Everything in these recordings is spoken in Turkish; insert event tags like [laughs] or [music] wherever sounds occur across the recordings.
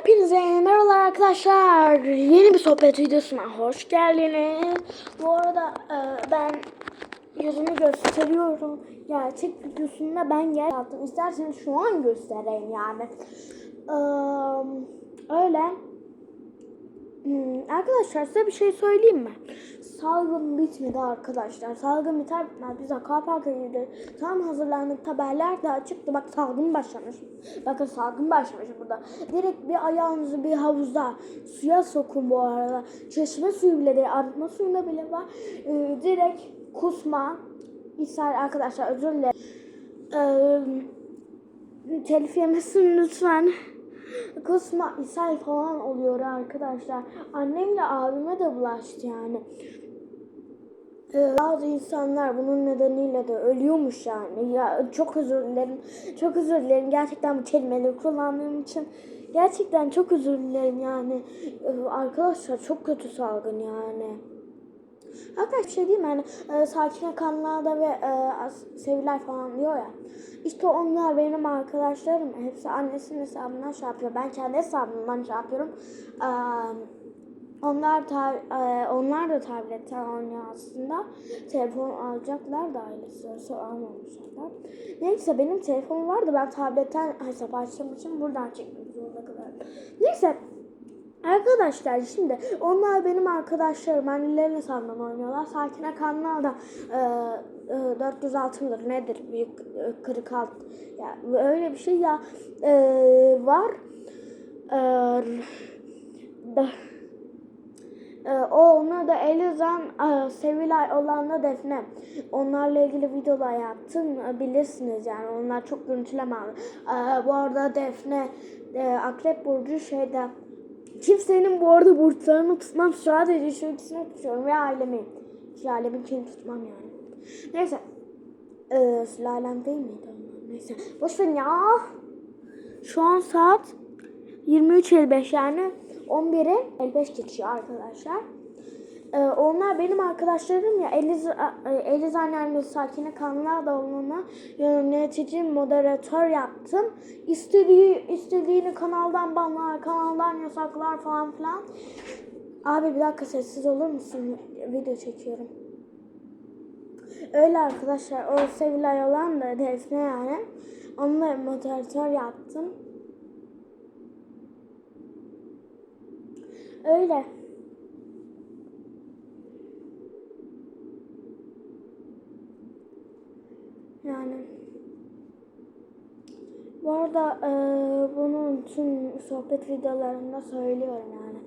Hepinize merhabalar arkadaşlar. Yeni bir sohbet videosuna hoş geldiniz. Bu arada e, ben yüzümü gösteriyorum. Gerçek videosunda ben yer aldım. İsterseniz şu an göstereyim yani. E, öyle. Arkadaşlar size bir şey söyleyeyim mi? Salgın bitmedi arkadaşlar. Salgın biter bitmez biz akvaparka girdik. Tam hazırlandık haberler de açıktı. Bak salgın başlamış. Bakın salgın başlamış burada. Direkt bir ayağınızı bir havuzda suya sokun bu arada. Çeşme suyu bile değil arıtma suyunda bile var. Ee, direkt kusma. İshal arkadaşlar özür dilerim. Ee, telif yemesin lütfen. Kusma, ishal falan oluyor arkadaşlar. Annemle abime de bulaştı yani. Ee, bazı insanlar bunun nedeniyle de ölüyormuş yani. Ya çok özür dilerim. Çok özür dilerim. Gerçekten bu kelimeleri kullandığım için. Gerçekten çok özür dilerim yani. Ee, arkadaşlar çok kötü salgın yani. Hatta şey diyeyim mi? yani e, Sakine Kanlı'da ve e, Seviler falan diyor ya. İşte onlar benim arkadaşlarım. Hepsi annesinin hesabından şey yapıyor. Ben kendi hesabımdan şey yapıyorum. Eee, onlar ta, e, onlar da tabletten oynuyor aslında. Telefon alacaklar da ailesi olsa almamışlar. Neyse benim telefonum vardı. Ben tabletten hesap açtığım için buradan çekmek zorunda kalıyorum. Neyse Arkadaşlar şimdi onlar benim arkadaşlarım. Annelerinin hesabından oynuyorlar. Sakine Kanlı'da e, e, 406 mıdır nedir? Bir e, 46 ya öyle bir şey ya e, var. E, da, e, o ona da Elizan, e, Sevilay olan da Defne. Onlarla ilgili videolar yaptım. E, bilirsiniz yani. Onlar çok görüntüleme aldı. E, bu arada Defne e, Akrep Burcu şeyde Kimsenin bu arada burçlarını tutmam. Sadece şu ikisini tutuyorum ve ailemi. Sülalemi kim tutmam yani. Neyse. Ee, sülalem değil miydi? Neyse. Boş verin ya. Şu an saat 23.55 yani 11'e 55 geçiyor arkadaşlar. Ee, onlar benim arkadaşlarım ya Eliz, e, Eliz annemle Sakine Kanlıoğlu'na yönetici moderatör yaptım. İstediği, istediğini kanaldan banlar, kanaldan yasaklar falan filan. Abi bir dakika sessiz olur musun? Video çekiyorum. Öyle arkadaşlar o Sevilay olan da Defne yani. Onunla moderatör yaptım. Öyle. Yani bu arada e, bunun tüm sohbet videolarında söylüyorum yani.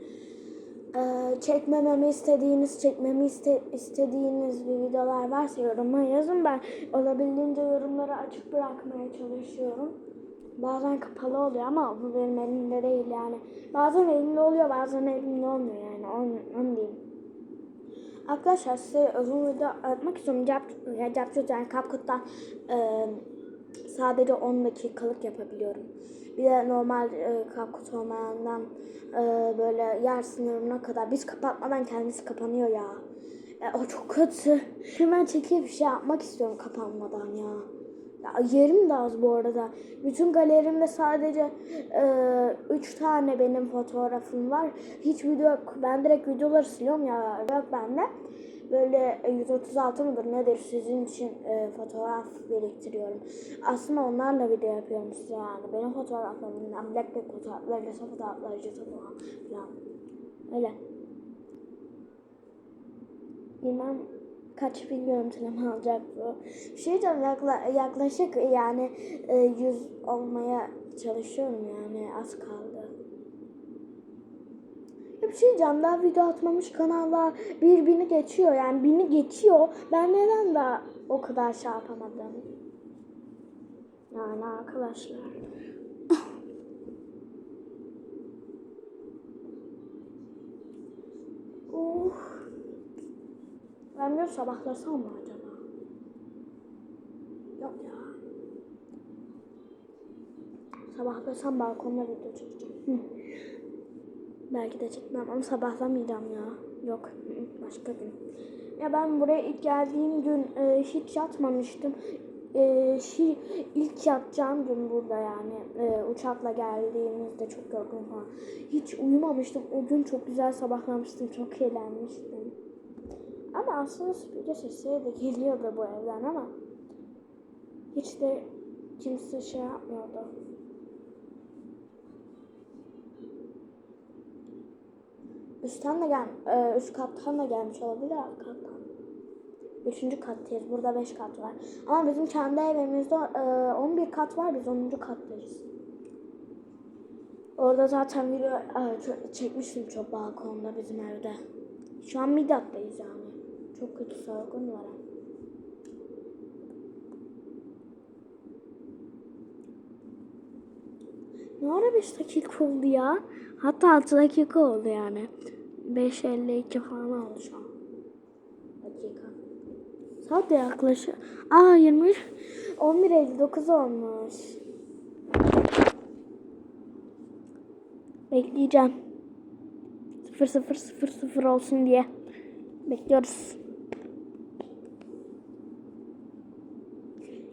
E, çekmememi istediğiniz, çekmemi iste, istediğiniz bir videolar varsa yoruma yazın. Ben olabildiğince yorumları açık bırakmaya çalışıyorum. Bazen kapalı oluyor ama bu benim elimde değil yani. Bazen elimde oluyor, bazen elimde olmuyor yani. Onu, onu diyeyim. Arkadaşlar size uzun video atmak istiyorum. Cap, ya Capcut yani CapCut'tan e, sadece 10 dakikalık yapabiliyorum. Bir de normal e, CapCut olmayandan e, böyle yer sınırına kadar biz kapatmadan kendisi kapanıyor ya. E, o çok kötü. Hemen çekip bir şey yapmak istiyorum kapanmadan ya. Ya yerim de az bu arada. Bütün galerimde sadece 3 tane benim fotoğrafım var. Hiç video yok. Ben direkt videoları siliyorum ya. Yok bende. Böyle e, 136 mıdır nedir sizin için e, fotoğraf biriktiriyorum. Aslında onlarla video yapıyorum size yani. Benim fotoğraflarımdan Blackback fotoğrafları, resim fotoğrafları, resim falan filan. Öyle. Bilmem kaç bin görüntüleme alacak bu. Bir şey diyeceğim yakla, yaklaşık yani e, 100 olmaya çalışıyorum yani az kaldı. Ya bir şey diyeceğim daha video atmamış kanallar birbirini geçiyor yani bini geçiyor. Ben neden daha o kadar şey yapamadım? Yani arkadaşlar. Uf. [laughs] Ben bir sabahlasam mı acaba? Yok ya. Sabahlasam balkonda video çekeceğim. Hı. Belki de çekmem ama sabahlamayacağım ya. Yok başka gün. Ya ben buraya ilk geldiğim gün e, hiç yatmamıştım. e, şey, ilk yatacağım gün burada yani e, uçakla geldiğimizde çok yorgun falan. Hiç uyumamıştım. O gün çok güzel sabahlamıştım. Çok eğlenmiştim. Ama aslında süpürge sesleri de geliyordu bu evden ama hiç de kimse şey yapmıyordu. Üstten de gel, e, üst kattan da gelmiş olabilir alt kattan. Üçüncü kattayız. Burada beş kat var. Ama bizim kendi evimizde e, 11 kat var. Biz 10. kattayız. Orada zaten video e, çekmiştim çok balkonda bizim evde. Şu an Midat'tayız yani. Çok kötü salgın var. Ne ara 5 dakika oldu ya? Hatta 6 dakika oldu yani. 5.52 falan oldu şu an. Dakika. Saat de yaklaşık. Aa 23. 11.59 olmuş. Bekleyeceğim. 0000 olsun diye. Bekliyoruz.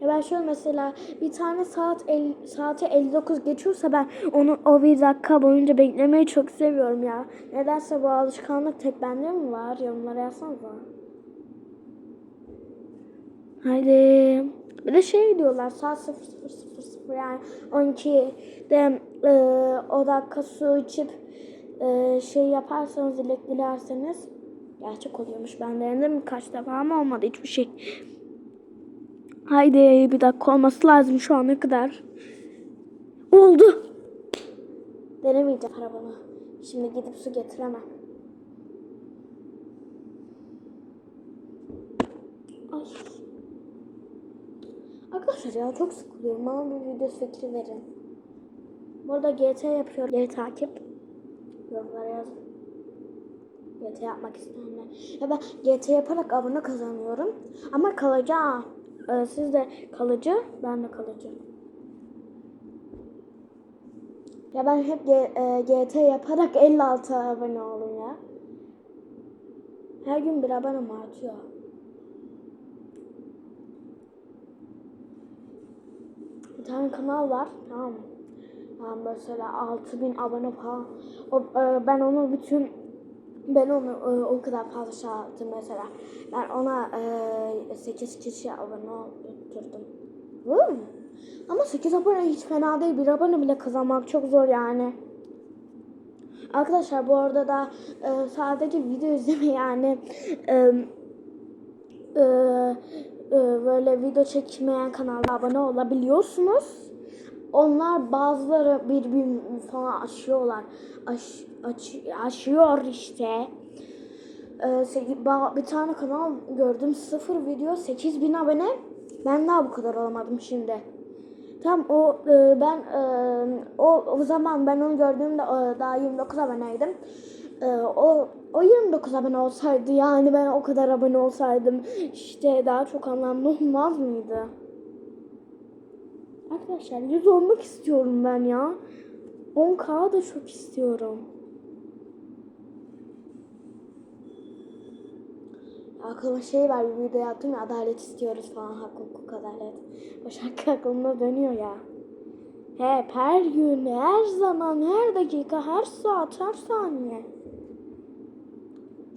Ya ben şöyle mesela bir tane saat el, saate 59 geçiyorsa ben onu o bir dakika boyunca beklemeyi çok seviyorum ya. Nedense bu alışkanlık tek bende mi var? Yorumlara yazsanıza. Haydi. Bir de şey diyorlar saat 0000 yani 12'de e, o dakika su içip e, şey yaparsanız dilek dilerseniz gerçek oluyormuş. Ben denedim kaç defa ama olmadı hiçbir şey. Haydi bir dakika olması lazım şu ana kadar. Oldu. Denemeyeceğim arabanı. Şimdi gidip su getiremem. Ay. Arkadaşlar ya çok sıkılıyorum. Bana bir video fikri verin. Bu arada GT yapıyorum. GT takip. Yorumlara yazın. GT yapmak isteyenler. Ya ben GT yaparak abone kazanıyorum. Ama kalıcı Ee, siz de kalıcı, ben de kalıcı. Ya ben hep G- e, GT yaparak 56 abone oldum ya. Her gün bir abonem artıyor. Bir tane kanal var, tamam mı? Yani mesela 6000 abone falan. O, e, ben onu bütün ben onu e, o kadar fazla şey yaptım mesela. Ben ona e, 8 kişi abone. Vuu. Ama 8 abone hiç fena değil. Bir abone bile kazanmak çok zor yani. Arkadaşlar bu arada da e, sadece video izleme yani e, e, e, böyle video çekmeyen kanalda abone olabiliyorsunuz. Onlar bazıları birbirini falan aşıyorlar. Aş, aş, aşıyor işte. Ee, bir tane kanal gördüm sıfır video 8000 abone. Ben daha bu kadar olamadım şimdi. Tam o e, ben e, o o zaman ben onu gördüğümde e, daha 29 aboneydim. E, o o 29 abone olsaydı yani ben o kadar abone olsaydım işte daha çok anlamlı olmaz mıydı? Arkadaşlar 100 olmak istiyorum ben ya. 10k da çok istiyorum. Aklıma şey var bir video yaptım ya adalet istiyoruz falan hak hukuk adalet. O şarkı aklımda dönüyor ya. Hep her gün, her zaman, her dakika, her saat, her saniye.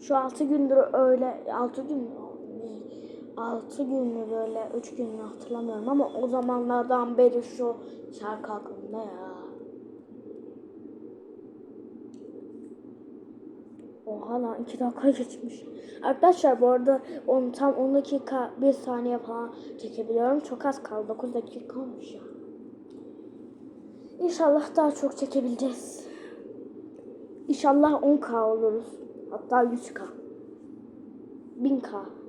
Şu altı gündür öyle, altı gün mü? Altı gün mü böyle, üç gün mü hatırlamıyorum ama o zamanlardan beri şu şarkı aklımda ya. Oha lan 2 dakika geçmiş. Arkadaşlar bu arada on, tam 10 dakika 1 saniye falan çekebiliyorum. Çok az kaldı. 9 dakika olmuş ya. İnşallah daha çok çekebileceğiz. İnşallah 10k oluruz. Hatta 100k. 1000k.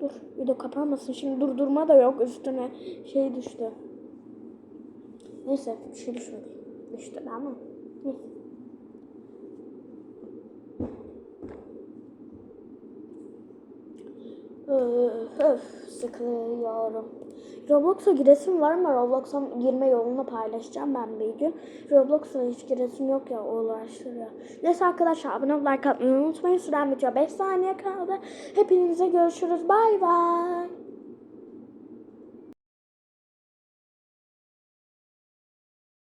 Dur video kapanmasın. Şimdi durdurma da yok. Üstüne şey düştü. Neyse bir şey düşmedi. Düştü ama. Neyse. Öf, öf sıkılıyorum. Roblox'a giresim var ama Roblox'a girme yolunu paylaşacağım ben bir gün. Roblox'a hiç giresim yok ya o uğraştırıyor. Neyse arkadaşlar abone olup like atmayı unutmayın. Süren bitiyor 5 saniye kaldı. Hepinize görüşürüz. Bay bay.